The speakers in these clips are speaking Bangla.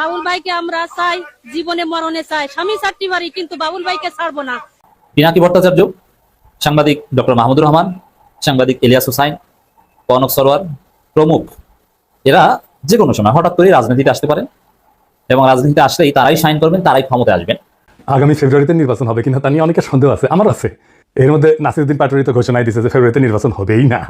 বাবুল ভাইকে আমরা চাই জীবনে মরণে চাই। স্বামী চারটি বাড়ি কিন্তু বাবুল ভাইকে ছাড়বো না। পিনাকি ভট্টাচার্য সাংবাদিক ডক্টর মাহমুদুর রহমান সাংবাদিক ইলিয়াস হুসাইন কনক সরোয়ার প্রমুখ। এরা যে কোনো সময় হঠাৎ করে রাজনীতিতে আসতে পারেন এবং রাজনীতিতে আসলেই তারাই সাইন করবেন তারাই ক্ষমতায় আসবেন। আগামী ফেব্রুয়ারিতে নির্বাচন হবে কিনা তা নিয়ে অনেকের সন্দেহ আছে আমার আছে। এর মধ্যে নাসিরুদ্দিন পাটোয়ারি তো ঘোষণায় দিয়েছে যে ফেব্রুয়ারিতে নির্বাচন হবেই না।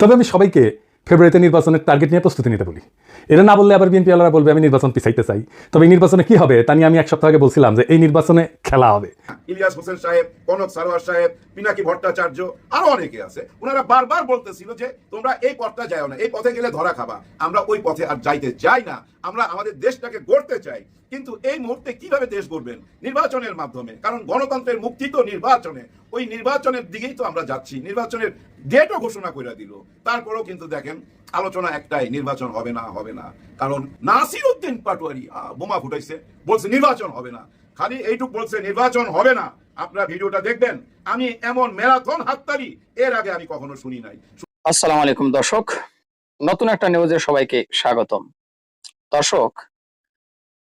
তবে আমি সবাইকে ফেব্রুয়ারিতে নির্বাচনের টার্গেট নিয়ে প্রস্তুতি নিতে বলি। এটা না বললে আবার বিএনপি আলারা বলবে, আমি নির্বাচন পিছাইতে চাই। তবে এই নির্বাচনে কি হবে, তা নিয়ে আমি এক সপ্তাহ আগে বলছিলাম যে এই নির্বাচনে খেলা হবে। ইলিয়াস হোসেন সাহেব, কনক সারোয়ার সাহেব, পিনাকি ভট্টাচার্য, আরও অনেকে আছে। ওনারা বারবার বলতেছিল যে, তোমরা এই পথটা যাও না, এই পথে গেলে ধরা খাবা। আমরা ওই পথে আর যাইতে চাই না। আমরা আমাদের দেশটাকে গড়তে চাই। কিন্তু এই মুহূর্তে কীভাবে দেশ গড়বেন? নির্বাচনের মাধ্যমে। কারণ গণতন্ত্রের মুক্তি তো নির্বাচনে। ওই নির্বাচনের দিকেই তো আমরা যাচ্ছি। নির্বাচনের ডেটও ঘোষণা করে দিল, তারপরেও কিন্তু দেখেন আলোচনা একটাই, নির্বাচন হবে না হবে না। কারণ নাসির উদ্দিন পাটোয়ারি বোমা ফুটাইছে, বলছে নির্বাচন হবে না। খালি এইটুক বলছে নির্বাচন হবে না। আপনারা ভিডিওটা দেখবেন। আমি এমন ম্যারাথন হাততালি, এর আগে আমি কখনো শুনি নাই। আসসালামু আলাইকুম, দর্শক। নতুন একটা নিউজে সবাইকে স্বাগতম। দর্শক,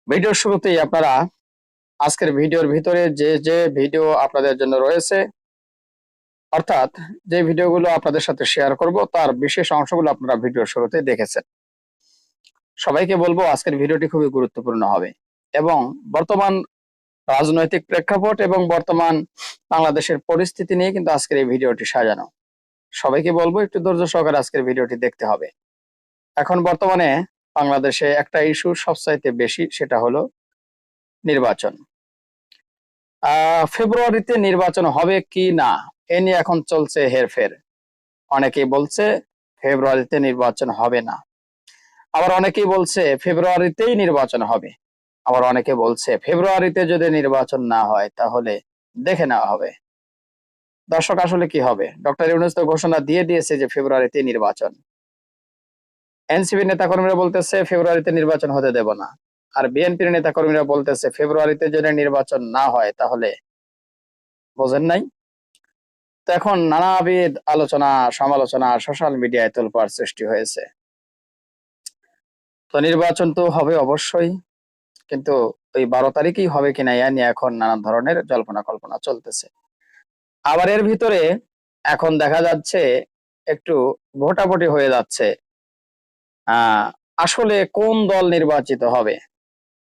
ভিডিওর শুরুতেই আপনারা আজকের ভিডিওর ভিতরে যে যে ভিডিও আপনাদের জন্য রয়েছে অর্থাৎ যে ভিডিওগুলো আপনাদের সাথে শেয়ার করব, তার বিশেষ অংশগুলো আপনারা ভিডিওর শুরুতে দেখেছেন। সবাইকে বলব আজকের ভিডিওটি খুবই গুরুত্বপূর্ণ হবে এবং বর্তমান রাজনৈতিক প্রেক্ষাপট এবং বর্তমান বাংলাদেশের পরিস্থিতি নিয়ে কিন্তু আজকের এই ভিডিওটি সাজানো। সবাইকে বলব একটু ধৈর্য সহকারে আজকের ভিডিওটি দেখতে হবে। এখন বর্তমানে বাংলাদেশে একটা ইস্যু সবচাইতে বেশি, সেটা হলো নির্বাচন। ফেব্রুয়ারিতে নির্বাচন হবে কি না? এ নিয়ে এখন চলছে হেরফের। অনেকেই বলছে ফেব্রুয়ারিতে নির্বাচন হবে না। আবার অনেকেই বলছে ফেব্রুয়ারিতেই নির্বাচন হবে। আবার অনেকে বলছে ফেব্রুয়ারিতে যদি নির্বাচন না হয় তাহলে দেখে নেওয়া হবে। দর্শক, আসলে কি হবে? ডক্টর ইউনুস তো ঘোষণা দিয়ে দিয়েছে যে ফেব্রুয়ারিতে নির্বাচন। এনসিপি নেতাকর্মীরা বলতেছে ফেব্রুয়ারিতে নির্বাচন হতে দেব না। আর বিএনপির নেতাকর্মীরা বলতেছে ফেব্রুয়ারিতে যদি নির্বাচন না হয় তাহলে বোঝেন নাই? তো এখন নানাবিধ আলোচনা, সমালোচনা সোশ্যাল মিডিয়ায় তোলপাড় সৃষ্টি হয়েছে। তো নির্বাচন তো হবে অবশ্যই, কিন্তু ওই বারো তারিখেই হবে কিনা ইয়া নিয়ে এখন নানা ধরনের জল্পনা কল্পনা চলতেছে। আবার এর ভিতরে এখন দেখা যাচ্ছে একটু ভোটাভুটি হয়ে যাচ্ছে। আসলে কোন দল নির্বাচিত হবে?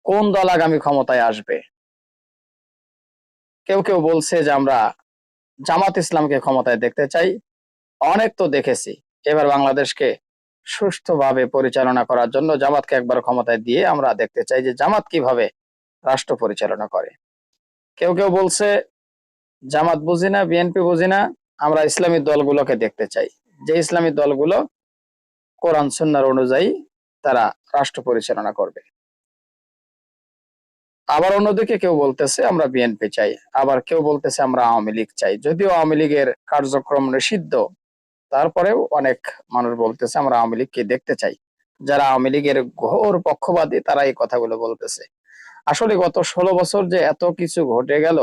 কোন দল আগামী ক্ষমতায় আসবে? কেউ কেউ বলছে যে আমরা জামাত ইসলামকে ক্ষমতায় দেখতে চাই। অনেক তো দেখেছি। এবার বাংলাদেশকে সুষ্ঠুভাবে পরিচালনা করার জন্য জামাতকে একবার ক্ষমতায় দিয়ে আমরা দেখতে চাই যে জামাত কীভাবে রাষ্ট্র পরিচালনা করে। কেউ কেউ বলছে, জামাত বুঝি না, বিএনপি বুঝি না, আমরা ইসলামী দলগুলোকে দেখতে চাই। যে ইসলামী দলগুলো কোরআন সুন্নার অনুযায়ী তারা রাষ্ট্র পরিচালনা করবে। আবার অন্যদিকে কেউ বলতেছে, আমরা বিএনপি চাই। আবার কেউ বলতেছে, আমরা আওয়ামী লীগ চাই। যদিও আওয়ামী লীগের কার্যক্রম নিষিদ্ধ, তারপরেও অনেক মানুষ বলতেছে, আমরা আওয়ামী লীগকে দেখতে চাই। যারা আওয়ামী লীগের ঘোর পক্ষবাদী তারা এই কথাগুলো বলতেছে। আসলে গত ষোলো বছর যে এত কিছু ঘটে গেল,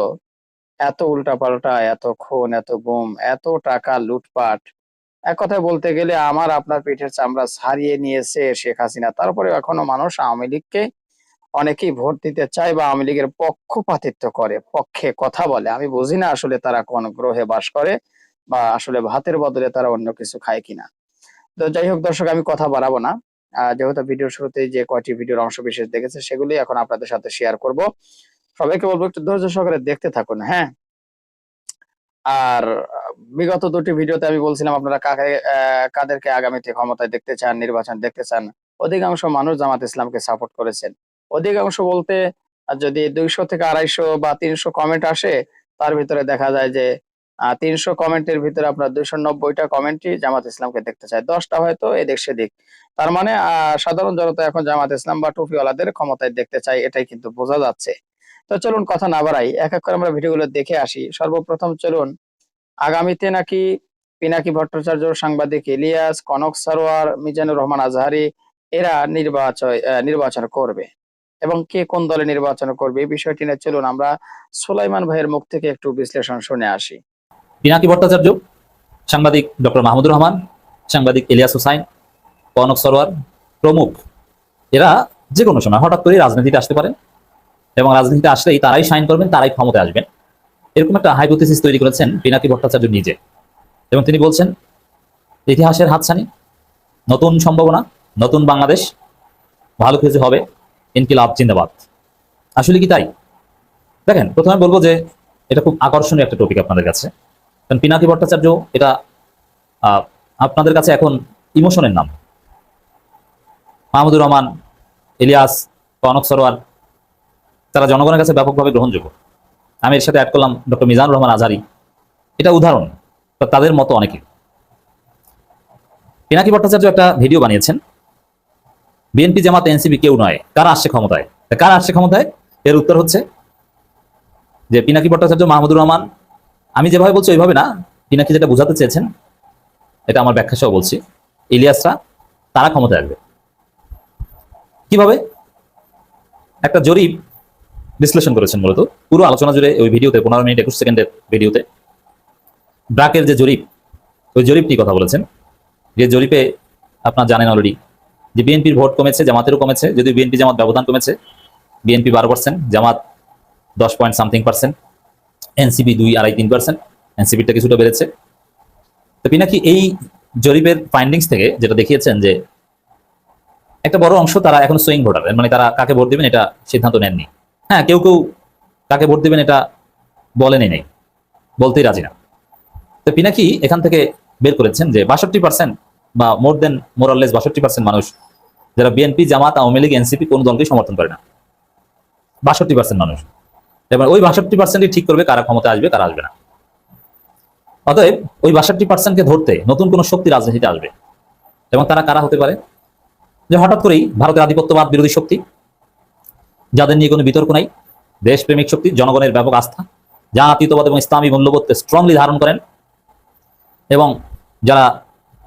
এত উল্টাপাল্টা, এত খুন, এত গুম, এত টাকা লুটপাট, এক কথায় বলতে গেলে আমার আপনার পিঠের চামড়া ছাড়িয়ে নিয়েছে শেখ হাসিনা। তারপরে এখনও মানুষ আওয়ামী লীগকে অনেকেই ভোট দিতে চায় বা আওয়ামী লীগের পক্ষপাতিত্ব করে, পক্ষে কথা বলে। আমি বুঝি না আসলে তারা কোন গ্রহে বাস করে বা আসলে ভাতের বদলে তারা অন্য কিছু খায় কিনা। তো যাই হোক দর্শক, আমি কথা বাড়াবো না। যেহেতু ভিডিওর শুরুতে যে কয়টি ভিডিওর অংশ বিশেষ দেখেছে সেগুলি এখন আপনাদের সাথে শেয়ার করব। সবাইকে বলব একটু ধৈর্য সহকারে দেখতে থাকুন হ্যাঁ? আর বিগত দুটি ভিডিওতে আমি বলছিলাম আপনারা কাকে কাদেরকে আগামীতে ক্ষমতায় দেখতে চান, নির্বাচন দেখতে চান? অধিকাংশ মানুষ জামাত ইসলামকে সাপোর্ট করেছেন। অধিকাংশ বলতে যদি দুইশো থেকে আড়াইশো বা তিনশো কমেন্ট আসে, তার ভিতরে দেখা যায় যে তিনশো কমেন্টের ভিতরে আপনার দুইশো নব্বইটা কমেন্টই জামাত ইসলামকে দেখতে চায়। দশটা হয়তো এদিক সেদিক। তার মানে সাধারণ জনতা এখন জামাত ইসলাম বা টুপিওয়ালাদের ক্ষমতায় দেখতে চায়, এটাই কিন্তু বোঝা যাচ্ছে। তো চলুন কথা না বাড়াই, এক এক করে আমরা ভিডিওগুলো দেখে আসি। সর্বপ্রথম চলুন, আগামীতে নাকি পিনাকি ভট্টাচার্য, সাংবাদিক ইলিয়াস, কনক সরোয়ার, মিজানুর রহমান আজহারি, এরা নির্বাচন নির্বাচন করবে। এবং কে কোন দলে নির্বাচন করবে এই বিষয়টি নিয়ে চলুন আমরা সুলাইমান ভাইয়ের মুখ থেকে একটু বিশ্লেষণ শুনে আসি। পিনাকি ভট্টাচার্য, সাংবাদিক ডক্টর মাহমুদুর রহমান, সাংবাদিক ইলিয়াস হুসাইন কনক সরোয়ার প্রমুখ। এরা যে কোনো সময় হঠাৎ করে রাজনীতিতে আসতে পারেন এবং রাজনীতিতে আসলেই তারাই সাইন করবেন, তারাই ক্ষমতায় আসবেন। এরকম একটা হাইপোথিসিস তৈরি করেছেন পিনাকি ভট্টাচার্য নিজে। এবং তিনি বলছেন, ইতিহাসের হাতছানি, নতুন সম্ভাবনা, নতুন বাংলাদেশ, ভালো কিছু হবে। ইনকিলাব, জিন্দাবাদ। আসলে কি তাই? দেখেন, প্রথমে বলব যে এটা খুব আকর্ষণীয় একটা টপিক আপনাদের কাছে। কারণ পিনাকি ভট্টাচার্য এটা আপনাদের কাছে এখন ইমোশনের নাম। মাহমুদুর রহমান, ইলিয়াস কনক সরোয়ার, তারা জনগণের কাছে ব্যাপকভাবে গ্রহণযোগ্য। আমি এর সাথে অ্যাড করলাম ডক্টর মিজানুর রহমান আজহারি এটা উদাহরণ তাদের মতো অনেকে। পিনাকি ভট্টাচার্য একটা ভিডিও বানিয়েছেন। বিএনপি জামাত, এনসিপি কেউ নয়। কারা আসছে ক্ষমতায়? কারা আসছে ক্ষমতায়? এর উত্তর হচ্ছে যে পিনাকি ভট্টাচার্য, মাহমুদুর রহমান। আমি যেভাবে বলছি ওইভাবে না। পিনাকি যেটা বোঝাতে চেয়েছেন, এটা আমার ব্যাখ্যা সহ বলছি। ইলিয়াসরা, তারা ক্ষমতায় আসবে। কীভাবে? একটা জরিপ বিশ্লেষণ করেছেন মূলত। পুরো আলোচনা জুড়ে ওই ভিডিওতে, পনেরো মিনিট, একুশ সেকেন্ডের ভিডিওতে। ব্রাকের যে জরিপ, ওই জরিপটি কথা বলেছেন। যে জরিপে আপনার জানেন অলরেডি যে বিএনপির ভোট কমেছে, জামাতেরও কমেছে যদি বিএনপি জামাত ব্যবধান কমেছে, বিএনপি বারো পার্সেন্ট জামাত দশ পয়েন্ট সামথিং পার্সেন্ট এনসিপি দুই আড়াই তিন পার্সেন্ট এনসিপিটা কিছুটা বেড়েছে। তো পিনাকি, এই জরিপের ফাইন্ডিংস থেকে যেটা দেখিয়েছেন যে একটা বড় অংশ তারা এখন সুইং ভোটার মানে তারা কাকে ভোট দিবেন এটা সিদ্ধান্ত নেননি। হ্যাঁ কেউ কেউ কাকে ভোট দিবেন এটা বলেনই নেই, বলতেই রাজি না। তো পিনাকি এখান থেকে বের করেছেন যে বাষট্টি পার্সেন্ট বা মোর দেন মোরাললেস বাষট্টি পার্সেন্ট মানুষ যারা বিএনপি জামাত, আওয়ামী লীগ এনসিপি কোন দলকে সমর্থন করে না। বাষট্টি পার্সেন্ট মানুষ। এবার ওই বাষট্টি পার্সেন্টই ঠিক করবে কারা ক্ষমতা আসবে, কারা আসবে না। অতএব ওই বাষট্টি পার্সেন্টকে ধরতে নতুন কোন শক্তি রাজনীতিতে আসবে। এবং তারা কারা হতে পারে? যে হঠাৎ করেই ভারতের আধিপত্যবাদ বিরোধী শক্তি, যাদের নিয়ে কোনো বিতর্ক নাই, দেশপ্রেমিক শক্তি, জনগণের ব্যাপক আস্থা, জাতীয়তাবাদ এবং ইসলামী মূল্যবোধকে স্ট্রংলি ধারণ করেন, এবং যারা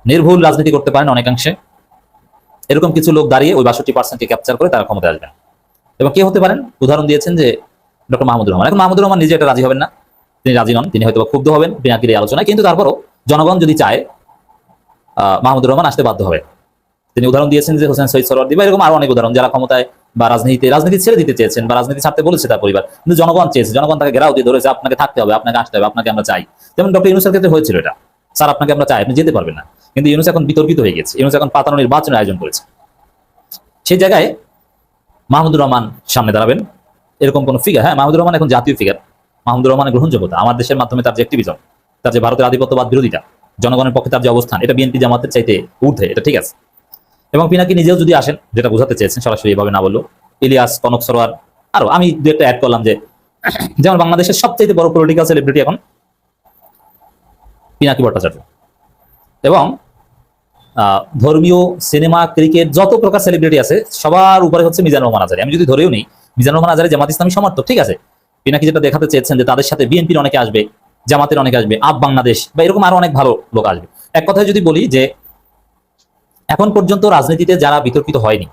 নির্ভুল রাজনীতি করতে পারেন অনেকাংশে এরকম কিছু লোক দাঁড়িয়ে ওই বাষট্টি পার্সেন্টকে ক্যাপচার করে তারা ক্ষমতায় আসবেন এবং কে হতে পারেন? উদাহরণ দিয়েছেন যে ডক্টর মাহমুদুর রহমান। এখন মাহমুদুর রহমান নিজে এটা রাজি হবেন না। তিনি রাজি নন। তিনি হয়তো ক্ষুব্ধ হবেন পিনাকির এই আলোচনায়। কিন্তু তারপরও জনগণ যদি চায় মাহমুদুর রহমান আসতে বাধ্য হবে। তিনি উদাহরণ দিয়েছেন যে হোসেন সৈয়দ সরওয়ার্দী বা এরকম আরও অনেক উদাহরণ, যারা ক্ষমতায় বা রাজনীতিতে, রাজনীতি ছেড়ে দিতে চেয়েছেন বা রাজনীতি ছাড়তে বলেছে তার পরিবার। কিন্তু জনগণ চেয়েছে। জনগণ তাকে ঘেরাও দিয়ে ধরেছে, আপনাকে থাকতে হবে, আপনাকে আসতে হবে, আপনাকে আমরা চাই। যেমন ডক্টর ইউনুসের ক্ষেত্রে হয়েছিল এটা। স্যার, আপনাকে আমরা চাই, আপনি যেতে পারবেন না। কিন্তু ইউনুস এখন বিতর্কিত হয়ে গেছে। ইউনুস এখন পাতানো নির্বাচনের আয়োজন করেছে। সেই জায়গায় মাহমুদুর রহমান সামনে দাঁড়াবেন। এরকম কোন ফিগার হ্যাঁ মাহমুদুর রহমান এখন জাতীয় ফিগার মাহমুদুর রহমানের গ্রহণযোগ্যতা, আমার দেশের মাধ্যমে তার যে অ্যাক্টিভিজম তার যে ভারতের আধিপত্যবাদ বিরোধিতা, জনগণের পক্ষে তার যে অবস্থান, এটা বিএনপি জামাতের চাইতে ঊর্ধ্বে, এটা ঠিক আছে। এবং পিনাকি নিজেও যদি আসেন, যেটা বোঝাতে চেয়েছেন, সরাসরি এভাবে না বলল ইলিয়াস, কনক সরোয়ার, আরও, আমি দু একটা অ্যাড করলাম যে, যেমন বাংলাদেশের সবচেয়ে বড় পলিটিক্যাল সেলিব্রিটি এখন পিনাকি ভট্টাচার্য। এবং ধর্মীয় সিনেমা, ক্রিকেট, যত প্রকার সেলিব্রিটি আছে, সবার উপরে হচ্ছে মিজানুর রহমান আজারি। আমি যদি ধরেও নেই, মিজানুর রহমান আজারি জামাত ইসলামী সমর্থক, ঠিক আছে? পিনাকি যেটা দেখাতে চেয়েছেন যে তাদের সাথে বিএনপির অনেকে আসবে, জামাতের অনেকে আসবে, আপ বাংলাদেশ বা এরকম আরও অনেক ভালো লোক আসবে। এক কথায় যদি বলি যে, এখন পর্যন্ত রাজনীতিতে যারা বিতর্কিত হয়নি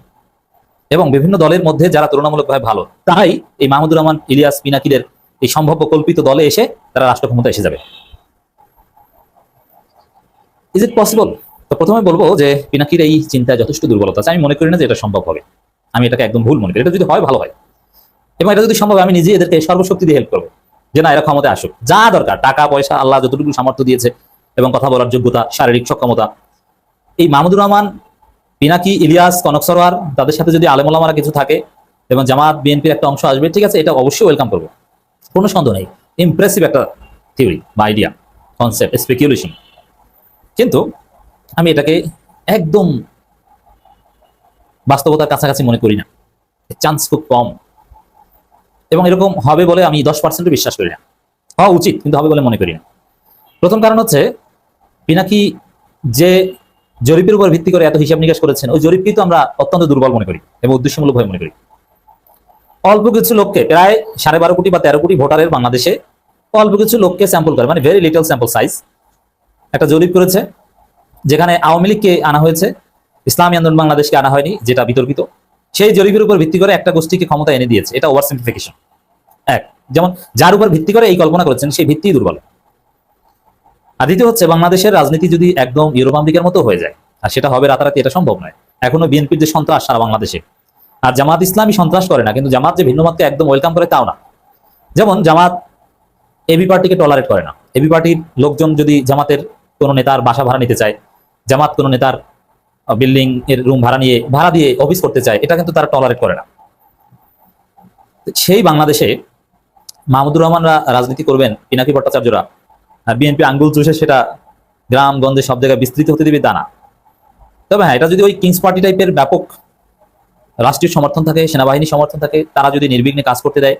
এবং বিভিন্ন দলের মধ্যে যারা তুলনামূলকভাবে ভালো, তারাই এই মাহমুদুর রহমান, ইলিয়াস পিনাকিদের এই সম্ভাব্য কল্পিত দলে এসে তারা রাষ্ট্র ক্ষমতা এসে যাবে। ইজ ইট পসিবল তো প্রথমে বলব যে পিনাকির এই চিন্তায় যথেষ্ট দুর্বলতা আছে। আমি মনে করি না যে এটা সম্ভব হবে। আমি এটাকে একদম ভুল মনে করি। এটা যদি হয়, ভালো হয়। এবং এটা যদি সম্ভব আমি নিজে এদেরকে সর্বশক্তি দিয়ে হেল্প করব। যে না, এরা ক্ষমতায় আসুক। যা দরকার, টাকা, পয়সা, আল্লাহ যতটুকু সামর্থ্য দিয়েছে এবং কথা বলার যোগ্যতা, শারীরিক সক্ষমতা। এই মাহমুদুর রহমান, পিনাকি, ইলিয়াস, কনক সরোয়ার, তাদের সাথে যদি আলেমুলামারা কিছু থাকে এবং জামাত, বিএনপির একটা অংশ আসবে, ঠিক আছে, এটা অবশ্যই ওয়েলকাম করব। কোনো সন্দেহ নেই। ইমপ্রেসিভ একটা থিওরি বা আইডিয়া কনসেপ্ট স্পেকুলেশন কিন্তু আমি এটাকে একদম বাস্তবতার কাছাকাছি মনে করি না। চান্স খুব কম। এবং এরকম হবে বলে আমি দশ পার্সেন্টও বিশ্বাস করি না। হওয়া উচিত, কিন্তু হবে বলে মনে করি না। প্রথম কারণ হচ্ছে পিনাকি যে জরিপের উপর ভিত্তি করে এত হিসাব নিকাশ করেছেন, ওই জরিপকেই তো আমরা অত্যন্ত দুর্বল মনে করি এবং উদ্দেশ্যমূলক ভাবে মনে করি। অল্প কিছু লোককে, প্রায় সাড়ে বারো কোটি বা তেরো কোটি ভোটারের বাংলাদেশে অল্প কিছু লোককে স্যাম্পল করে মানে ভেরি লিটল স্যাম্পল সাইজ একটা জরিপ করেছে, যেখানে আওয়ামী লীগকে আনা হয়েছে, ইসলামী আন্দোলন বাংলাদেশকে আনা হয়নি, যেটা বিতর্কিত। সেই জরিপের উপর ভিত্তি করে একটা গোষ্ঠীকে ক্ষমতা এনে দিয়েছে, এটা ওভার সিম্পলিফিকেশন এক, যেমন যার উপর ভিত্তি করে এই কল্পনা করেছেন সেই ভিত্তি দুর্বল। আর দ্বিতীয় হচ্ছে, বাংলাদেশের রাজনীতি যদি একদম ইউরোপ আমেরিকার মতো হয়ে যায়, আর সেটা হবে রাতারাতি, এটা সম্ভব নয়। এখনও বিএনপির যে সন্ত্রাস সারা বাংলাদেশে, আর জামাত ইসলামী সন্ত্রাস করে না, কিন্তু জামাত যে ভিন্ন মতকে একদম ওয়েলকাম করে তাও না। যেমন জামাত এবি পার্টিকে টলারেট করে না। এবি পার্টির লোকজন যদি জামাতের কোনো নেতার বাসা ভাড়া নিতে চায়, জামাত কোনো নেতার বিল্ডিং এর রুম ভাড়া নিয়ে, ভাড়া দিয়ে অফিস করতে চায়, এটা কিন্তু তারা টলারেট করে না। সেই বাংলাদেশে মাহমুদুর রহমানরা রাজনীতি করবেন পিনাকি ভট্টাচার্যরা বিএনপি আঙ্গুল চুষে সেটা গ্রাম, গঞ্জে সব জায়গায় বিস্তৃত হতে দেবে তা না। তবে হ্যাঁ এটা যদি ওই কিংস পার্টি টাইপের ব্যাপক রাষ্ট্রীয় সমর্থন থাকে সেনাবাহিনী সমর্থন থাকে, তারা যদি নির্বিঘ্নে কাজ করতে দেয়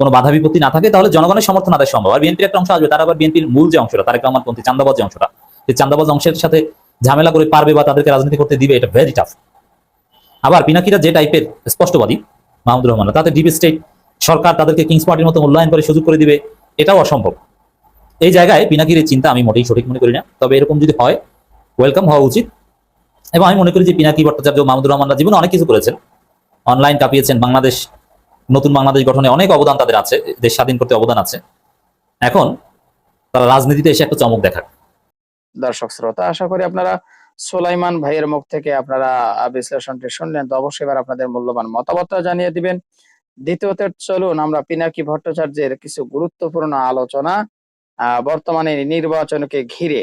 কোনো বাধা বিপত্তি না থাকে, তাহলে জনগণের সমর্থন আদায় সম্ভব। আর বিএনপির একটা অংশ আসবে তারা আবার বিএনপির মূল যে অংশটা, তারেক রহমানপন্থী চান্দাবাজ যে অংশটা, সেই চান্দাবাজ অংশের সাথে ঝামেলা করে পারবে বা তাদেরকে রাজনীতি করতে দিবে, এটা ভেরি টাফ আবার পিনাকিরা যে টাইপের স্পষ্টবাদী, মাহমুদুর রহমান, তাতে ডিপ স্টেট সরকার তাদেরকে কিংস পার্টির মতো মূল্যায়ন করে, সুযোগ করে দিবে, এটাও অসম্ভব। এই জায়গায় পিনাকির চিন্তা আমি মোটেই সঠিক মনে করি না, তবে এরকম যদি হয় ওয়েলকাম হওয়া উচিত। এবং আমি মনে করি যে পিনাকি ভট্টাচার্য, মাহমুদুর রহমানরা জীবনে অনেক কিছু করেছেন। অনলাইন কাঁপিয়েছেন, বাংলাদেশ নতুন বাংলাদেশ গঠনে অনেক অবদান তাদের আছে দেশ স্বাধীন করতে অবদান আছে। এখন তারা রাজনীতিতে এসে একটা চমক দেখাক। দর্শক শ্রোতা আশা করি আপনারা সোলাইমান ভাইয়ের মুখ থেকে আপনারা বিশ্লেষণটি শুনলেন। তো অবশ্যই এবার আপনাদের মূল্যবান মতামতটা জানিয়ে দিবেন। দ্বিতীয়ত চলুন আমরা পিনাকি ভট্টাচার্যের কিছু গুরুত্বপূর্ণ আলোচনা আহ, বর্তমানে নির্বাচনকে ঘিরে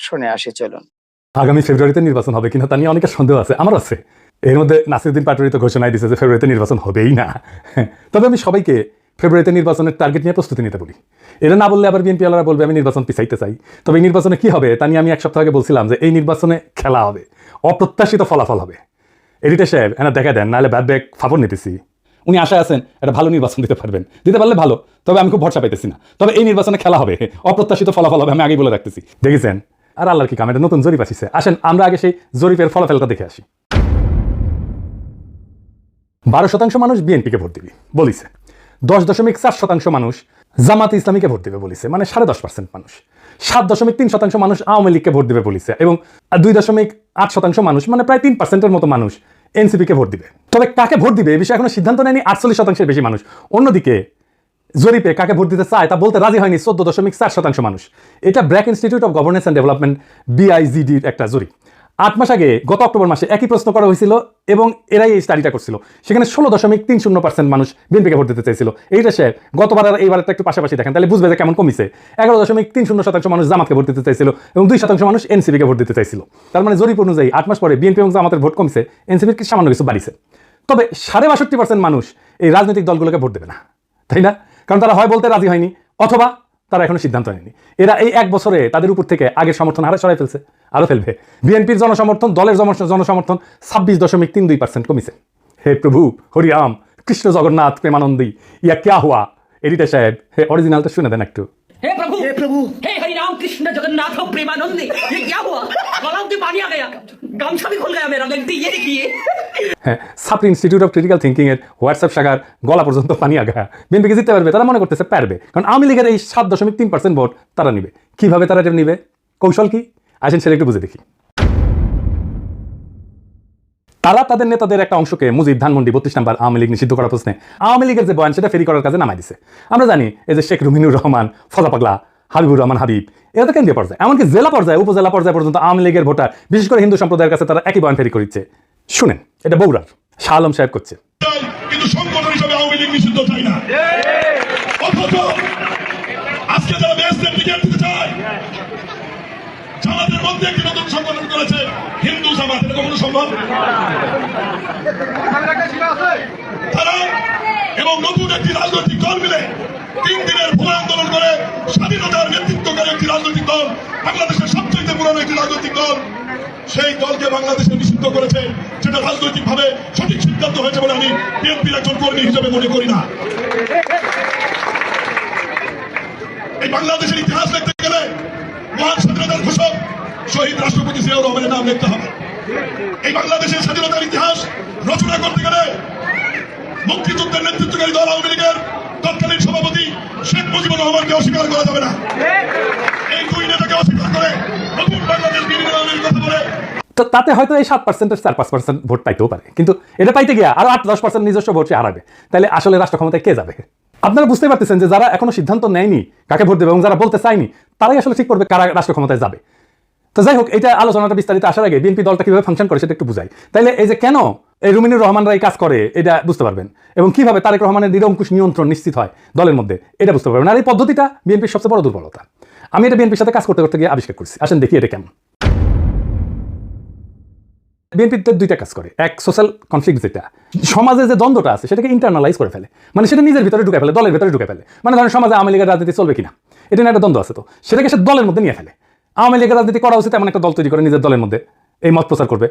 শুনে আসি চলুন। আগামী ফেব্রুয়ারিতে নির্বাচন হবে কিনা তা নিয়ে অনেকের সন্দেহ আছে আমার আছে। এর মধ্যে নাসিরুদ্দিন পাটোয়ারি তো ঘোষণায় দিয়েছে যে ফেব্রুয়ারিতে নির্বাচন হবেই না। তবে আমি সবাইকে ফেব্রুয়ারিতে নির্বাচনের টার্গেট নিয়ে প্রস্তুতি নিতে বলি। এটা না বললে আবার বিএনপি আলারা বলবে, আমি নির্বাচন পিছাইতে চাই। তবে এই নির্বাচনে কি হবে তা নিয়ে আমি এক সপ্তাহ আগে বলছিলাম যে এই নির্বাচনে খেলা হবে। অপ্রত্যাশিত ফলাফল হবে। এডিটর সাহেব এনা দেখা দেন, নাহলে ব্যাট ব্যাগ ফাপড় নিতেছি। উনি আশায় আছেন একটা ভালো নির্বাচন দিতে পারবেন। দিতে পারলে ভালো, তবে আমি খুব ভরসা পাইতেছি না। তবে এই নির্বাচনে খেলা হবে। অপ্রত্যাশিত ফলাফল হবে, আমি আগেই বলে রাখতেছি। দেখেছেন? আর আল্লাহর কি কাম, এটা নতুন জরিপ আসিছে। আসেন, আমরা আগে সেই জরিপের ফলাফলটা দেখে আসি। বারো শতাংশ মানুষ বিএনপিকে ভোট দিবি, বলিছে। দশ দশমিক চার শতাংশ মানুষ জামাত ইসলামীকে ভোট দিবে, বলিছে। মানে সাড়ে দশ পার্সেন্ট মানুষ। সাত দশমিক তিন শতাংশ মানুষ আওয়ামী লীগকে ভোট দিবে, বলিছে। এবং দুই দশমিক আট শতাংশ মানুষ মানে প্রায় তিন পার্সেন্টের মতো মানুষ এনসিপিকে ভোট দিবে। তবে কাকে ভোট দিবে এ বিষয়ে এখনও সিদ্ধান্ত নেয়নি, আটচল্লিশ শতাংশের বেশি মানুষ। অন্যদিকে জরিপে কাকে ভোট দিতে চায় তা বলতে রাজি হয়নি চোদ্দ দশমিক চার শতাংশ মানুষ। এটা BRAC institute of governance and development, বিআইজিডির একটা জরিপ। আট মাস আগে গত অক্টোবর মাসে একই প্রশ্ন করা হয়েছিল এবং এরাই এই স্টাডিটা করছিল। সেখানে ষোলো দশমিক তিন শূন্য পার্সেন্ট মানুষ বিএনপিকে ভোট দিতে চাইছিল। এইটা সে গতবার আর এইবার একটু পাশাপাশি দেখেন, তাহলে বুঝবে যে কেমন কমিছে। এগারো দশমিক তিন শূন্য শতাংশ মানুষ জামাতকে ভোট দিতে চাইছিল এবং দুই শতাংশ মানুষ এনসিপিকে ভোট দিতে চাইছিল। তার মানে জরিপ অনুযায়ী আট মাস পরে বিএনপি এবং জামাতের ভোট কমছে এনসিপির সামান্য কিছু বাড়িছে। তবে সাড়ে বাষট্টি পার্সেন্ট মানুষ এই রাজনৈতিক দলগুলোকে ভোট দেবে না, তাই না? কারণ তারা হয় বলতে রাজি হয়নি, অথবা তারা এখনও সিদ্ধান্ত নেয়নি। এরা এই এক বছরে তাদের উপর থেকে আগের সমর্থন হারে সরাই ফেলছে আরও ফেলবে। বিএনপির জনসমর্থন দলের জনসমর্থন ছাব্বিশ দশমিক তিন দুই পার্সেন্ট কমিছে। হে প্রভু হরিয়াম কৃষ্ণ জগন্নাথ প্রেমানন্দী ইয়া ক্যা হুয়া? এডিটা সাহেব হে অরিজিনালটা শুনে দেন একটু। হে প্রভু হে প্রভু। হে হরি कृष्ण जगन्नाथ प्रेमानंद ये क्या हुआ गला में पानी आ गया गमछा भी खुल गया मेरा गलती ये देखिए হ্যাঁ সাপ্রি ইনস্টিটিউট অফ ক্রিটিক্যাল থিঙ্কিং এর হোয়াটসঅ্যাপ শাখার গলা পর্যন্ত পানি আগা বিএনপিকে জিততে পারবে তারা মনে করতেছে পারবে কারণ আওয়ামী লীগের এই সাত দশমিক তিন পার্সেন্ট ভোট তারা নিবে কিভাবে তারা এটা নিবে কৌশল কি আসেন সেটা একটু বুঝে দেখি তারা তাদের নেতাদের একটা অংশকে মুজিব ধানমন্ডি বত্রিশ নাম্বার আওয়ামী লীগ নিষিদ্ধ করার প্রশ্নে আওয়ামী লীগের যে বয়ান সেটা ফেরি করার কাজে নামাই দিছে আমরা জানি এই যে শেখ রুমিনুর রহমান ফজা পাগলা হাবিবুর রহমান হাবিব। এরা তো কেন্দ্রীয় পর্যায়ে। এমনকি জেলা পর্যায়ে, উপজেলা পর্যায়ে পর্যন্ত আওয়ামী লীগের ভোটার, বিশেষ করে হিন্দু সম্প্রদায়ের কাছে তারা একই বয়ান ফেরি করছে শুনেন, এটা বগুড়ার। শাহ আলম সাহেব করছে। আজকে যারা দেশের দিকে চায়, জামাতের মধ্যে একটি নতুন সংগঠন করেছে এবং নতুন একটি রাজনৈতিক দল মিলে তিন দিনের ভূমি আন্দোলন করে স্বাধীনতার নেতৃত্ব করে একটি রাজনৈতিক দল, বাংলাদেশের সবচেয়ে পুরনো একটি রাজনৈতিক দল। সেই দলকে বাংলাদেশে নিষিদ্ধ করেছে, যেটা রাজনৈতিক ভাবে সঠিক সিদ্ধান্ত হয়েছে বলে আমি বিএনপির একজন কর্মী হিসেবে মনে করি না। এই বাংলাদেশের ইতিহাস লিখতে গেলে মহান স্বাধীনতার ঘোষক শহীদ রাষ্ট্রপতি জিয়াউর রহমানের নাম লিখতে হবে। এই বাংলাদেশের স্বাধীনতার ইতিহাস রচনা করতে গেলে মুক্তিযুদ্ধের নেতৃত্বকারী দল আওয়ামী লীগের তৎকালীন সভাপতি শেখ মুজিবুর রহমানকে অস্বীকার করা যাবে না। এই দুই নেতাকে অস্বীকার করে নতুন বাংলাদেশ বিনির্মাণের কথা বলে। তো তাতে হয়তো এই সাত পার্সেন্টের চার, পাঁচ পার্সেন্ট ভোট পাইতেও পারে। কিন্তু এটা পাইতে গিয়ে আরও আট, দশ পার্সেন্ট নিজস্ব ভোট হারাবে। তাহলে আসলে রাষ্ট্র ক্ষমতায় কে যাবে? আপনারা বুঝতে পারতেছেন যে যারা এখনও সিদ্ধান্ত নেয়নি কাকে ভোট দেবে এবং যারা বলতে চায়নি, তারাই আসলে ঠিক করবে কারা রাষ্ট্র ক্ষমতায় যাবে। তো যাই হোক, এটা আলোচনাটা বিস্তারিত আসার আগে বিএনপি দলটা কীভাবে ফাংশন করে সেটা একটু বুঝাই। তাইলে এই যে কেন এই রুমিনুর রহমানরা এই কাজ করে, এটা বুঝতে পারবেন। এবং কীভাবে তারেক রহমানের নিরঙ্কুশ নিয়ন্ত্রণ নিশ্চিত হয় দলের মধ্যে, এটা বুঝতে পারবেন। আর এই পদ্ধতিটা বিএনপির সবচেয়ে বড় দুর্বলতা। আমি এটা বিএনপির সাথে কাজ করতে করতে গিয়ে আবিষ্কার করছি। আসেন দেখি এটা কেমন। বিএনপিতে দুইটা কাজ করে। এক সোশ্যাল কনফ্লিক্ট যেটা। সমাজে যে দ্বন্দ্বটা আছে, সেটাকে ইন্টারনালাইজ করে ফেলে। মানে সেটা নিজের ভিতরে ঢুকে ফেলে, দলের ভিতরে ঢুকে ফেলে। মানে ধরেন সমাজে আওয়ামী লীগের রাজনীতি চলবে কিনা? এটা নিয়ে একটা দ্বন্দ্ব আছে তো। সেটাকে সে দলের মধ্যে নিয়ে ফেলে। আওয়ামী লীগের রাজনীতি করা উচিত এমন একটা দল তৈরি করে নিজের দলের মধ্যে। এই মত প্রচার করবে।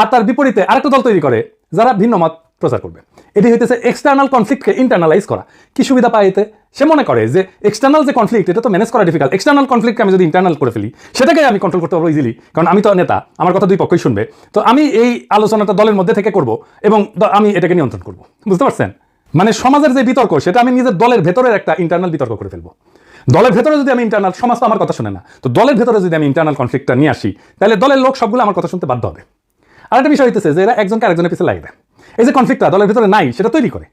আর তার বিপরীতে আরেকটা দল তৈরি করে যারা ভিন্ন মত প্রচার করবে। এটি হইতেছে এক্সটার্নাল কনফ্লিক্টকে ইন্টারনালাইজ করা। কি সুবিধা পায় এতে? সে মনে করে যে এক্সটার্নাল যে কনফ্লিক্ট এটা তো ম্যানেজ করা ডিফিকাল্ট এক্সটার্নাল কনফ্লিক্টকে আমি যদি ইন্টারনাল করে ফেলি সেটাকে আমি কন্ট্রোল করতে পারব ইজিলি কারণ আমি তো নেতা, আমার কথা দুই পক্ষই শুনবে। তো আমি এই আলোচনাটা দলের মধ্যে থেকে করব এবং আমি এটাকে নিয়ন্ত্রণ করব। বুঝতে পারছেন? মানে সমাজের যে বিতর্ক, সেটা আমি নিজের দলের ভেতরের একটা ইন্টারনাল বিতর্ক করে ফেলব। দলের ভেতরে যদি আমি ইন্টারনাল সমাজ তো আমার কথা শুনে না। তো দলের ভেতরে যদি আমি ইন্টারনাল কনফ্লিক্টটা নিয়ে আসি, তাহলে দলের লোক সবগুলো আমার কথা শুনতে বাধ্য হবে। আরেকটা বিষয় হইতেছে যে এরা একজনকে আরেকজনের পিছিয়ে লাগবে এই যে কনফ্লিক্টটা দলের ভিতরে নাই, সেটা তৈরি করে।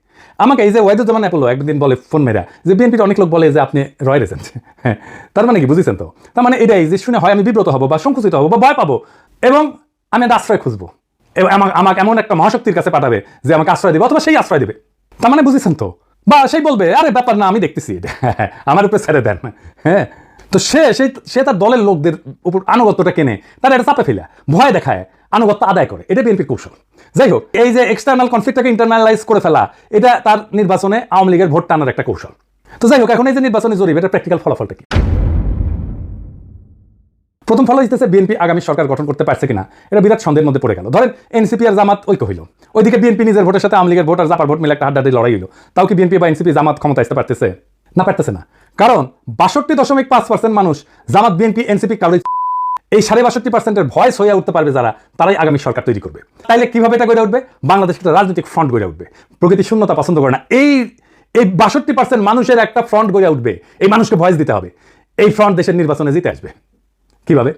আমাকে এই যে ওয়াইদুজ্জামান অ্যাপোলো একদিন বলে ফোন মেরা, যে বিএনপির অনেক লোক বলে যে আপনি রয় রেজেন্ট হ্যাঁ তার মানে কি, বুঝেছেন তো? তার মানে এটাই যে শুনে হয় আমি বিব্রত হব বা সংকুচিত হব বা ভয় পাবো এবং আমি একটা আশ্রয় খুঁজবো। এবং আমাকে এমন একটা মহাশক্তির কাছে পাঠাবে যে আমাকে আশ্রয় দেবে অথবা সেই আশ্রয় দেবে। তার মানে বুঝেছেন তো? বা সেই বলবে, আরে, ব্যাপার না, আমি দেখতেছি আমার উপরে ছেড়ে দেন। হ্যাঁ? তো সে সেই সে তার দলের লোকদের উপর আনুগত্যটা কেনে, তারা এটা চাপে ফেলে, ভয় দেখায়, আনুগত্য আদায় করে। এটা বিএনপির কৌশল। যাই হোক, এই যে এক্সটার্নাল কনফ্লিক্টটাকে ইন্টারনালাইজ করে ফেলা, এটা তার নির্বাচনে আওয়ামী লীগের ভোট টানার একটা কৌশল। তো যাই হোক, এখন এই যে নির্বাচনে জরিপ, এটা প্র্যাকটিক্যাল ফলাফলটা কি? প্রথম ফল হইতেছে বিএনপি, আগামী সরকার গঠন করতে পারছে কিনা? এটা বিরাট সন্দেহের মধ্যে পড়ে গেল। ধরেন, এনসিপি আর জামাত ঐক্য হইল। ওইদিকে বিএনপি নিজের ভোটের সাথে আওয়ামী লীগের ভোট আর জাপার ভোট মিলে একটা হাড্ডাহাড্ডি লড়াই হইল। তাও কি বিএনপি বা এনসিপি জামাত ক্ষমতা আসতে পারতেছে? না পারতেছে না। কারণ, বাষট্টি দশমিক পাঁচ পার্সেন্ট মানুষ জামাত, বিএনপি, এনসিপি কারোই এই সাড়ে বাষট্টি পার্সেন্টের ভয়েস হয়ে উঠতে পারবে যারা, তারাই আগামী সরকার তৈরি করবে। তাইলে কীভাবে এটা গড়ে উঠবে? বাংলাদেশ একটা রাজনৈতিক ফ্রন্ট গড়ে উঠবে। প্রকৃতি শূন্যতা পছন্দ করে না। এই এই বাষট্টি পার্সেন্ট মানুষের একটা ফ্রন্ট গড়ে উঠবে। এই মানুষকে ভয়েস দিতে হবে। এই ফ্রন্ট দেশের নির্বাচনে জিতে আসবে। কীভাবে?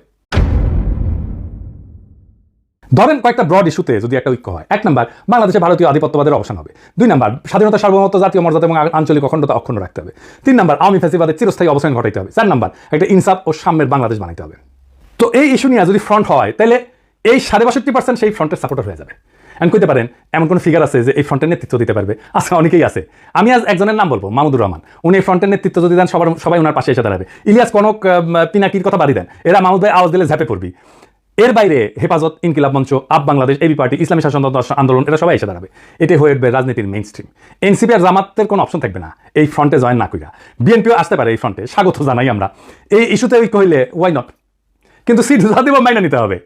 ধরেন কয়েকটা ব্রড ইস্যুতে যদি একটা ঐক্য হয়। এক নাম্বার বাংলাদেশে ভারতীয় আধিপত্যবাদের অবসান হবে। দুই নাম্বার স্বাধীনতা সার্বভৌমত্ব, জাতীয় মর্যাদা এবং আঞ্চলিক অখণ্ডতা অক্ষুণ্ণ রাখতে হবে। তিন নাম্বার আওয়ামী ফেসিবাদের চিরস্থায়ী অবসান ঘটাইতে হবে। চার নাম্বার একটা ইনসাফ ও সাম্যের বাংলাদেশ বানাইতে হবে। তো এই ইস্যু নিয়ে যদি ফ্রন্ট হয়, তাহলে এই সাড়ে বাষট্টি পার্সেন্ট সেই ফ্রন্টের সাপোর্টার হয়ে যাবে। আমি কইতে পারেন, এমন কোনো ফিগার আছে যে এই ফ্রন্টের নেতৃত্ব দিতে পারবে? আচ্ছা অনেকেই আছে। আমি আজ একজনের নাম বলব মামুদুর রহমান। উনি এই ফ্রন্টের নেতৃত্ব যদি দেন, সবার, সবাই ওনার পাশে এসে দাঁড়াবে। ইলিয়াস কনক পিনাকির কথা বাড়ি দেন। এরা মামুদ ভাই আওয়াজ দিলে ঝাঁপে পড়বি। এর বাইরে হেফাজত, ইনকিলাব মঞ্চ, আপ বাংলাদেশ এবি পার্টি, ইসলামী শাসনতন্ত্র আন্দোলন, এরা সবাই এসে দাঁড়াবে। এটাই হয়ে উঠবে রাজনীতির মেইন স্ট্রিম এনসিপি আর জামাতের কোনো অপশন থাকবে না। এই ফ্রন্টে জয়েন না কইরা। বিএনপিও আসতে পারে এই ফ্রন্টে স্বাগত জানাই আমরা। এই ইস্যুতে ওই কইলে ওয়াই নট কিন্তু সিট জাতীয় মাইনা নিতে হবে।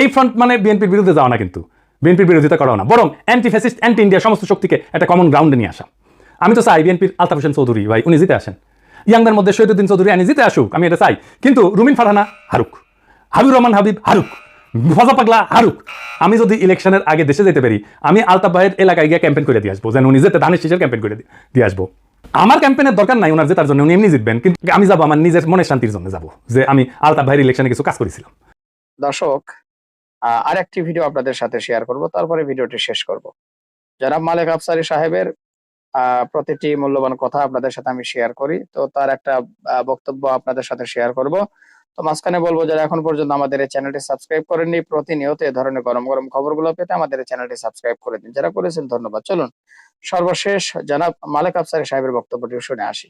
এই ফ্রন্ট মানে বিএনপির বিরুদ্ধে যাওয়া না কিন্তু। বিএনপির বিরোধিতা করাও না। বরং অ্যান্টি ফ্যাসিস্ট অ্যান্টি ইন্ডিয়া সমস্ত শক্তিকে একটা কমন গ্রাউন্ডে নিয়ে আসা। আমি তো চাই বিএনপির আলতাফ হোসেন চৌধুরী, ভাই, উনি জিতে আসেন। ইয়াংদের মধ্যে শহীদুদ্দিন চৌধুরী, আনি জিতে আসুক, আমি এটা চাই। কিন্তু রুমিন ফারহানা হারুক। হাবিব রহমান হাবিব হারুক। ফজা পাগলা হারুক। আমি যদি ইলেকশনের আগে দেশে যেতে পারি, আমি আলতাফ ভাইয়ের এলাকায় গিয়ে ক্যাম্পেইন করে দিয়ে আসব। যেন উনি যেতে ধানের শীষের ক্যাম্পেইন করে দিয়ে- আসব। আমার ক্যাম্পেইনের দরকার নাই ওনার জেতার জন্য, উনি এমনি জিতবেন। কিন্তু আমি যাব আমার নিজের মনের শান্তির জন্য যাব, যে আমি আলতাফ ভাইয়ের ইলেকশনে কিছু কাজ করেছিলাম। দর্শক আহ, আরেকটি ভিডিও আপনাদের সাথে শেয়ার করব তারপরে ভিডিওটি শেষ করব। জনাব মালেক আফসারি সাহেবের প্রতিটি মূল্যবান কথা আপনাদের সাথে আমি শেয়ার করি তো তার একটা বক্তব্য আপনাদের সাথে শেয়ার করব। তো মাঝখানে বলব যারা এখন পর্যন্ত আমাদের এই চ্যানেলটি সাবস্ক্রাইব করেননি প্রতিনিয়ত এ ধরনের গরম গরম খবরগুলো পেতে আমাদের এই চ্যানেলটি সাবস্ক্রাইব করে দিন। যারা করেছেন ধন্যবাদ। চলুন সর্বশেষ জনাব মালেক আফসারি সাহেবের বক্তব্যটি শুনে আসি।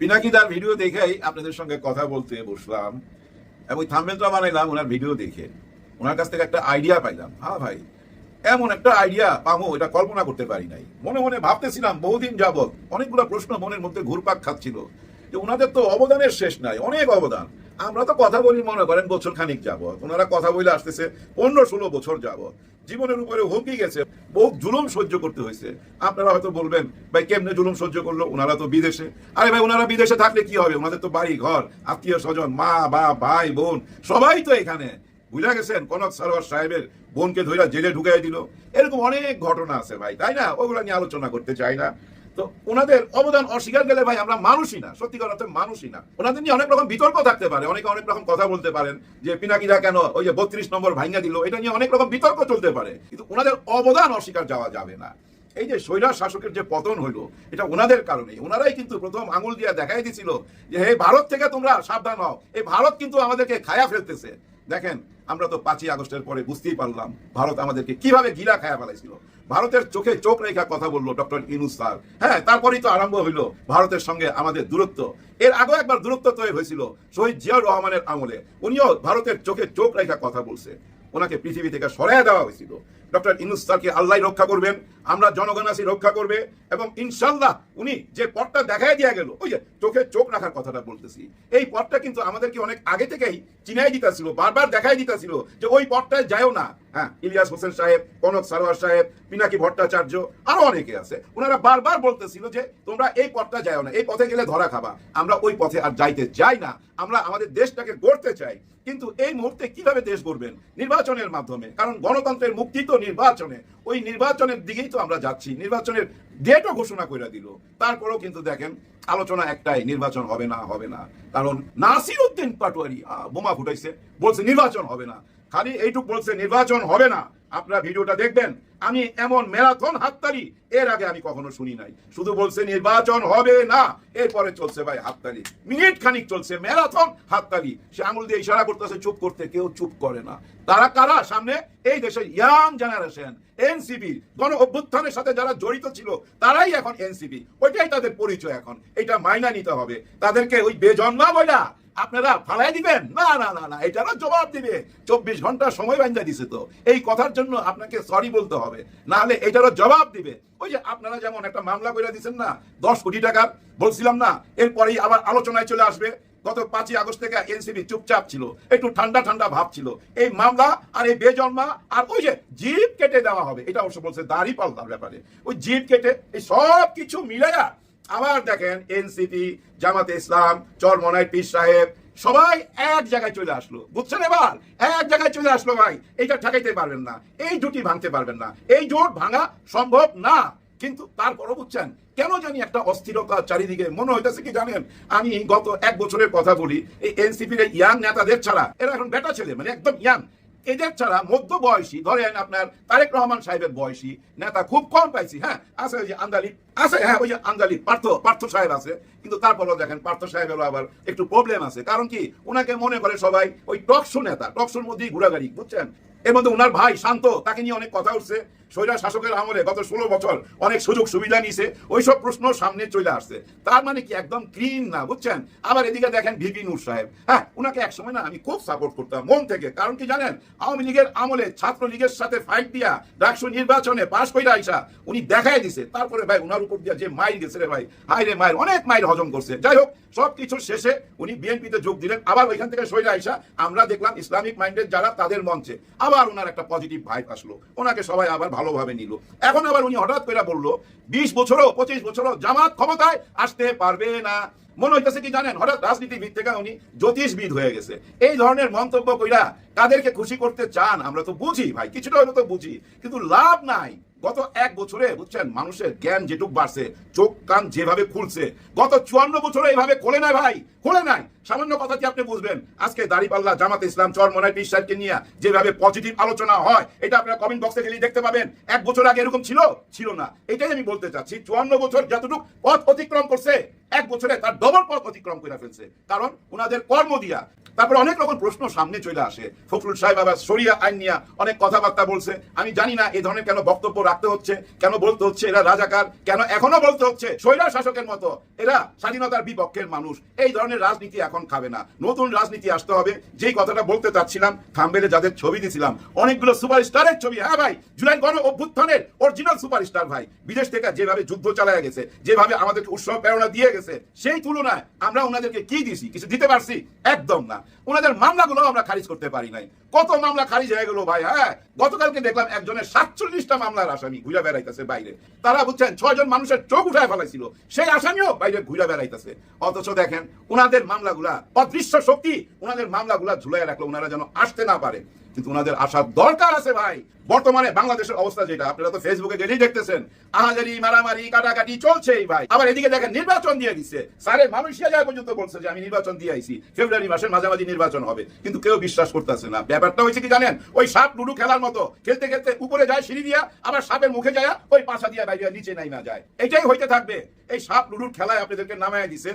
পিনাকিদার ভিডিও দেখেই আপনাদের সঙ্গে কথা বলতে বসলাম এবং থাম্বেলটা বানাইলাম ওনার ভিডিও দেখে। ওনার কাছ থেকে একটা আইডিয়া পাইলাম। হ্যাঁ ভাই, এমন একটা আইডিয়া পাবো এটা কল্পনা করতে পারি নাই। মনে মনে ভাবতেছিলাম, বহুদিন যাবত অনেকগুলো প্রশ্ন মনের মধ্যে ঘুরপাক খাচ্ছিল যে ওনাদের তো অবদানের শেষ নাই, অনেক অবদান। আমরা তো কথা বলি, মনে করেন, বছর খানিক যাবত ওনারা কথা বলে আসতেছে, পনেরো ষোলো বছর যাবত জীবনের উপরে হুমকি গেছে, বহু জুলুম সহ্য করতে হয়েছে। আপনারা হয়তো বলবেন, ভাই, কেমনে জুলুম সহ্য করল? ওনারা তো বিদেশে। আরে ভাই ওনারা বিদেশে থাকলে কি হবে? ওনাদের তো বাড়ি, ঘর, আত্মীয় স্বজন, মা বা ভাই, বোন, সবাই তো এখানে। বুঝা গেছেন? কনক সারোয়ার সাহেবের বোনকে ধইরা জেলে ঢুকাই দিল। এরকম অনেক ঘটনা আছে ভাই, তাই না? ওগুলা নিয়ে আলোচনা করতে চাই না। তো ওনাদের অবদান অস্বীকার গেলে ভাই আমরা মানুষই না, সত্যিকার অর্থে মানুষই না। ওনাদের নিয়ে অনেক রকম বিতর্ক থাকতে পারে, অনেকে অনেক রকম কথা বলতে পারেন যে, পিনাকিরা কেন ওই যে বত্রিশ নম্বর ভাঙ্গা দিল? এটা নিয়ে অনেক রকম বিতর্ক চলতে পারে, কিন্তু ওনাদের অবদান অস্বীকার যাওয়া যাবে না। এই যে স্বৈরাজ শাসকের যে পতন হইল এটা ওনাদের কারণে ওনারাই কিন্তু প্রথম আঙুল দিয়ে দেখাই দিছিল যে, হে ভারত থেকে তোমরা সাবধান হও। এই ভারত কিন্তু আমাদেরকে খায়া ফেলতেছে। দেখেন আমরা তো পাঁচই আগস্টের পরে বুঝতেই পারলাম ভারত আমাদেরকে কীভাবে গিলা খায়া ফেলাইছিল। ভারতের চোখে চোখ রেখা কথা বলল ডক্টর ইনুস স্যার। হ্যাঁ তারপরেই তো আরম্ভ হইল ভারতের সঙ্গে আমাদের দূরত্ব। এর আগেও একবার দূরত্ব তৈরি হয়েছিল শহীদ জিয়াউর রহমানের আমলে। উনিও ভারতের চোখে চোখ রেখা কথা বলছে। ওনাকে পৃথিবী থেকে সরাই দেওয়া হয়েছিল। ডক্টর ইনুস স্যারকে আল্লাহ রক্ষা করবেন, আমরা জনগণ আসি রক্ষা করবে এবং ইনশাল্লাহ উনি যে পথটা দেখাই দিয়ে গেল, ওই যে চোখে চোখ রাখার কথাটা বলতেছি। এই পথটা কিন্তু আমাদেরকে অনেক আগে থেকেই চিনাই দিতেছিল, বারবার দেখাই দিতেছিল যে ওই পথটায় যায়ও না। হ্যাঁ ইলিয়াস হোসেন সাহেব, কনক সারোয়ার সাহেব, পিনাকি ভট্টাচার্য, আরও অনেকে আছে। ওনারা বারবার বলতেছিল যে, তোমরা এই পথটা যাও না, এই পথে গেলে ধরা খাবা। আমরা ওই পথে আর যাইতে চাই না। আমরা আমাদের দেশটাকে গড়তে চাই। কিন্তু এই মুহূর্তে কীভাবে দেশ গড়বেন? নির্বাচনের মাধ্যমে। কারণ গণতন্ত্রের মুক্তি তো নির্বাচনে। ওই নির্বাচনের দিকেই তো আমরা যাচ্ছি। নির্বাচনের ডেটও ঘোষণা করে দিল। তারপরেও কিন্তু দেখেন, আলোচনা একটাই, নির্বাচন হবে না হবে না। কারণ নাসির উদ্দিন পাটোয়ারি বোমা ফুটাইছে, বলছে নির্বাচন হবে না। খালি এইটুক বলছে, নির্বাচন হবে না। আপনারা ভিডিওটা দেখবেন। আমি এমন ম্যারাথন হাততালি, এর আগে আমি কখনো শুনি নাই। শুধু বলছে, নির্বাচন হবে না। এরপরে চলছে ভাই হাততালি। মিনিট খানিক চলছে ম্যারাথন হাততালি। সে আঙুল দিয়ে ইশারা করতেছে, চুপ করতে কেউ চুপ করে না। তারা কারা? সামনে এই দেশের ইয়াং জেনারেশন এনসিপি গণ অভ্যুত্থানের সাথে যারা জড়িত ছিল, তারাই এখন এনসিপি ওইটাই তাদের পরিচয় এখন। এটা মাইনা নিতে হবে। তাদেরকে ওই বেজন্মা বইলা আপনারা ফালাই দিবেন? না না না না এটারও জবাব দিবে। চব্বিশ ঘণ্টা সময় বান্ধা দিছে তো। এই কথার জন্য আপনাকে সরি বলতে হবে। না হলে এটারও জবাব দিবে। ওই যে আপনারা যেমন একটা মামলা করে দিচ্ছেন না, দশ কোটি টাকার, বলছিলাম না, এরপরেই আবার আলোচনায় চলে আসবে। গত পাঁচই আগস্ট থেকে এনসিবি চুপচাপ ছিল, একটু ঠান্ডা ঠান্ডা ভাব ছিল। এই মামলা আর এই বেজন্মা আর ওই যে জিপ কেটে দেওয়া হবে, এটা অবশ্য বলছে দাড়ি পাল্টার ব্যাপারে। ওই জিপ কেটে এই সব কিছু মিলাইয়া আবার দেখেন এনসিপি, জামাতে ইসলাম চরমনাই পীর সাহেব, সবাই এক জায়গায় চলে আসলো। বুঝছেন এবার? এক জায়গায় চলে আসলো ভাই। এইটা ঠেকাইতে পারবেন না। এই জুটি ভাঙতে পারবেন না। এই জোট ভাঙা সম্ভব না। কিন্তু তারপরও বুঝছেন? কেন জানি একটা অস্থিরতা চারিদিকে? মনে হইতেছে কি জানেন? আমি গত এক বছরের কথা বলি, এই এনসিপির ইয়াং নেতাদের ছাড়া। এরা এখন বেটা ছেলে মানে একদম ইয়াং। এদের ছাড়া মধ্য বয়সী ধরেন আপনার তারেক রহমান সাহেবের বয়সী নেতা খুব কম পাইছি হ্যাঁ? আছে ওই যে আন্দালি, আছে হ্যাঁ ওই যে আন্দালি, পার্থ পার্থ সাহেব আছে। কিন্তু তারপরেও দেখেন পার্থ সাহেবেরও আবার একটু প্রবলেম আছে। কারণ কি? ওনাকে মনে করে সবাই ওই টকশো নেতা টকশোর মধ্যেই ঘোরাঘাড়ি বুঝছেন? এর মধ্যে ওনার ভাই শান্ত, তাকে নিয়ে অনেক কথা উঠছে। স্বৈরা শাসকের আমলে গত ষোলো বছর অনেক সুযোগ সুবিধা নিছে ওইসব প্রশ্ন সামনে চলে আসছে। তার মানে কি একদম ক্লিন না, বুঝছেন? আবার এদিকে দেখেন ভিপি নূর সাহেব। হ্যাঁ ওনাকে একসময় না আমি খুব সাপোর্ট করতাম, মন থেকে। কারণ কি জানেন? আওয়ামী লীগের আমলে ছাত্র লীগের সাথে ফাইট দিয়া ডাকসু নির্বাচনে পাশ কইরা আইসা, উনি দেখাই দিছে। তারপরে ভাই ওনার উপর দিয়া যে মাইল গেছে রে ভাই হাই রে মাইল, অনেক মাইল হজম করছে। যাই হোক সব কিছুর শেষে উনি বিএনপিতে যোগ দিলেন। আবার ওইখান থেকে সইরা আইসা, আমরা দেখলাম ইসলামিক মাইন্ডের যারা, তাদের মঞ্চে। আবার ওনার একটা পজিটিভ ভাইব আসলো। ওনাকে সবাই আবার ভালোভাবে নিল। এখন আবার উনি হঠাৎ করে বলল, বিশ বছরও, পঁচিশ বছরও জামাত ক্ষমতায় আসতে পারবে না। মনে হইতেছে কি জানেন, হঠাৎ রাজনীতিবিদ থেকে উনি জ্যোতিষবিদ হয়ে গেছে। এই ধরনের মন্তব্য কইরা কাদেরকে খুশি করতে চান, আমরা তো বুঝি ভাই, কিছুটা হয়তো তো বুঝি, কিন্তু লাভ নাই। গত এক বছরে বুঝছেন, মানুষের জ্ঞান যেটুক বাড়ছে, চোখ কান যেভাবে খুলছে, গত চুয়ান্ন বছরে এইভাবে খোলে নাই ভাই, খোলে নাই। সামান্য কথা কি আপনি বুঝবেন? আজকে দাড়িপাল্লা জামাত ইসলাম চরমনাই পীর সাহেবকে নিয়ে যেভাবে পজিটিভ আলোচনা হয়, এটা আপনারা কমেন্ট বক্সে গেলেই দেখতে পাবেন। এক বছর আগে এরকম ছিল? ছিল না। এটাই আমি বলতে চাচ্ছি, চুয়ান্ন বছর যতটুকু পথ অতিক্রম করছে, এক বছরে তার ডবল পথ অতিক্রম করে ফেলছে। কারণ ওনাদের কর্ম দিয়া তারপরে অনেক রকম প্রশ্ন সামনে চলে আসে। ফখরুল সাহেব আবার সরিয়া আইন নিয়ে অনেক কথাবার্তা বলছে। আমি জানি না এই ধরনের কেন বক্তব্য রাখতে হচ্ছে, কেন বলতে হচ্ছে, এরা রাজাকার, কেন এখনও বলতে হচ্ছে? স্বৈরা শাসকের মতো, এরা স্বাধীনতার বিপক্ষের মানুষ। এই ধরনের রাজনীতি এখন খাবে না। নতুন রাজনীতি আসতে হবে। যেই কথাটা বলতে চাচ্ছিলাম, থাম্বেলে যাদের ছবি দিছিলাম, অনেকগুলো সুপারস্টারের ছবি। হ্যাঁ ভাই, জুলাই গণ অভ্যুত্থানের অরিজিনাল সুপারস্টার ভাই। বিদেশ থেকে যেভাবে যুদ্ধ চালায় গেছে, যেভাবে আমাদেরকে উৎসব প্রেরণা দিয়ে গেছে, সেই তুলনায় আমরা ওনাদেরকে কি দিছি? কিছু দিতে পারছি? একদম না। ওনাদের মামলাগুলো আমরা খারিজ করতে পারি নাই। কত মামলা খারিজ হয়ে গেল ভাই হ্যাঁ? গতকালকে দেখলাম একজনের সাতচল্লিশটা মামলার আসামি ঘুরে বেড়াইতেছে বাইরে। তারা বুঝছেন, ছয়জন মানুষের চোখ উঠায় ফেলাইছিল। সেই আসামিও বাইরে ঘুরে বেড়াইতেছে। অথচ দেখেন ওনাদের মামলাগুলা অদৃশ্য শক্তি ওনাদের মামলাগুলা ঝুলাই রাখল ওনারা যেন আসতে না পারে। কিন্তু ওনাদের আসার দরকার আছে ভাই। বর্তমানে বাংলাদেশের অবস্থা যেটা, আপনারা তো ফেসবুকে গেলেই দেখতেছেন, আহাজারি, মারামারি, কাটাকাটি চলছেই ভাই। আবার এদিকে দেখেন, নির্বাচন দিয়ে দিচ্ছে সারে মালয়েশিয়া যায় পর্যন্ত বলছে যে, আমি নির্বাচন দিয়ে আইছি। ফেব্রুয়ারি মাসের মাঝামাঝি নির্বাচন হবে। কিন্তু কেউ বিশ্বাস করতেছে না ব্যাপারটা হয়েছে কি জানেন? ওই সাপ লুডু খেলার মতো। খেলতে খেলতে উপরে যায়, সিঁড়ি দিয়া, আবার সাপের মুখে যায়, ওই পাশা দিয়া বাইরে, নিচে নাই না যায়। এটাই হইতে থাকবে। এই সাপ লুডুর খেলায় আপনাদেরকে নামায় দিছে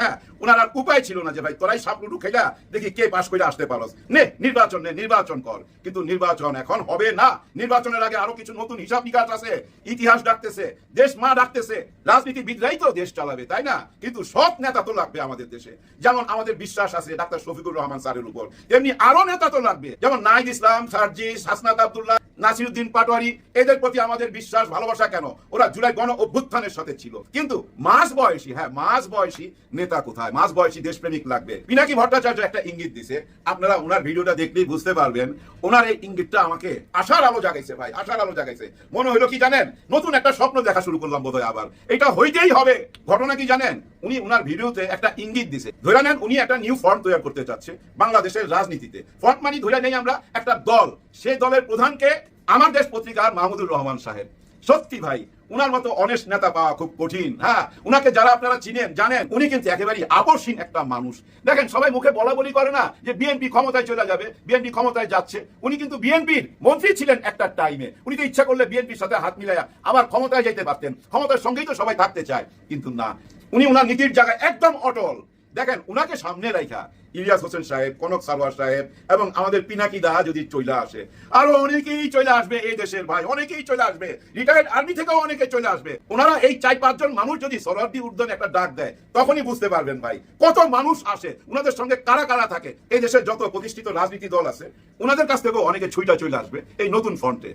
হ্যাঁ? ওনার আর উপায় ছিল না যে, ভাই, তোরাই সাপ লুডু খেলা, দেখি কে পাশ করে আসতে পারস। নে, নির্বাচন নে, নির্বাচন কর। কিন্তু নির্বাচন এখন হবে না। নির্বাচনের আগে আরও কিছু নতুন হিসাব নিকাশ আছে। ইতিহাস ডাকতেছে, দেশ মা ডাকতেছে। রাজনীতিবিদরাই তো দেশ চালাবে, তাই না? কিন্তু সৎ নেতা তো লাগবে আমাদের দেশে। যেমন আমাদের বিশ্বাস আছে ডাক্তার শফিকুর রহমান স্যারের উপর। তেমনি আরও নেতা তো লাগবে। যেমন নাইদ ইসলাম, সার্জিস, হাসনাত আব্দুল্লাহ, নাসিরুদ্দিন পাটোয়ারি, এদের প্রতি আমাদের বিশ্বাস, ভালোবাসা কেন? ওরা জুলাই গণ অভ্যুত্থানের সাথে ছিল। কিন্তু মাস বয়সী হ্যাঁ মাস বয়সী নেতা কোথায়? মাস বয়সী দেশপ্রেমিক লাগবে। পিনাকি ভট্টাচার্য একটা ইঙ্গিত দিছে। আপনারা ওনার ভিডিওটা দেখলেই বুঝতে পারবেন, ওনার এই ইঙ্গিতটা আমাকে আশার আলো জাগাইছে ভাই, আশার আলো জাগাইছে। মনে হলো কি জানেন, নতুন একটা স্বপ্ন দেখা শুরু করলাম বোধহয় আবার। এটা হইতেই হবে। ঘটনা কি জানেন? উনি ওনার ভিডিওতে একটা ইঙ্গিত দিছে। ধরে নেন উনি একটা নিউ ফর্ম তৈরি করতে চাচ্ছে বাংলাদেশের রাজনীতিতে। ফর্ম মানে ধরে নেই আমরা একটা দল। সেই দলের প্রধানকে আমার দেশ পত্রিকার মাহমুদুর রহমান সাহেব। সত্যি ভাই, উনার মতো অনেস্ট নেতা পাওয়া খুব কঠিন। হ্যাঁ উনাকে যারা আপনারা চিনেন, জানেন, উনি কিন্তু একেবারেই আকর্ষণ একটা মানুষ। দেখেন, সবাই মুখে বলা বলি করে না যে বিএনপি ক্ষমতায় চলে যাবে বিএনপি ক্ষমতায় যাচ্ছে। উনি কিন্তু বিএনপির মন্ত্রী ছিলেন একটা টাইমে উনি তো ইচ্ছা করলে বিএনপির সাথে হাত মিলাইয়া আবার ক্ষমতায় যেতে পারতেন। ক্ষমতার সঙ্গেই তো সবাই থাকতে চায়। কিন্তু না, উনি উনার নীতির জায়গায় একদম অটল। দেখেন, উনাকে সামনে রাখা ইলিয়াস হোসেন সাহেব, কনক সারোয়ার সাহেব এবং আমাদের পিনাকি দাহা যদি চলে আসে, আরও অনেকেই চলে আসবে এই দেশের ভাই, অনেকেই চলে আসবে। রিটায়ার্ড আর্মি থেকেও অনেকে চলে আসবে। ওনারা এই চার পাঁচজন মানুষ যদি সরার্দি উর্দন একটা ডাক দেয়, তখনই বুঝতে পারবেন ভাই, কত মানুষ আসে ওনাদের সঙ্গে কারা কারা থাকে। এই দেশের যত প্রতিষ্ঠিত রাজনীতি দল আছে ওনাদের কাছ থেকেও অনেকে ছুইটা চলে আসবে এই নতুন ফ্রন্টে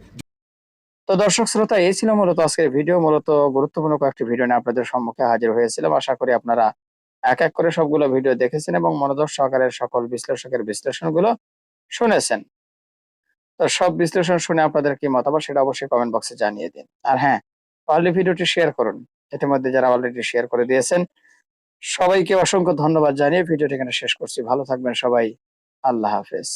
তো দর্শক শ্রোতা, এই ছিল মূলত আজকের ভিডিও মূলত গুরুত্বপূর্ণ কয়েকটি ভিডিও নিয়ে আপনাদের সম্মুখে হাজির হয়েছিলাম। আশা করি আপনারা এক এক করে সবগুলো ভিডিও দেখেছেন এবং মনোদর সহকারে সকল বিশ্লেষকের বিশ্লেষণগুলো শুনেছেন। তো সব বিশ্লেষণ শুনে আপনাদের কি মতামত সেটা অবশ্যই কমেন্ট বক্সে জানিয়ে দিন। আর হ্যাঁ পারলে ভিডিওটি শেয়ার করুন। ইতিমধ্যে যারা অলরেডি শেয়ার করে দিয়েছেন, সবাইকে অসংখ্য ধন্যবাদ জানিয়ে ভিডিওটি এখানে শেষ করছি। ভালো থাকবেন সবাই। আল্লাহ হাফেজ।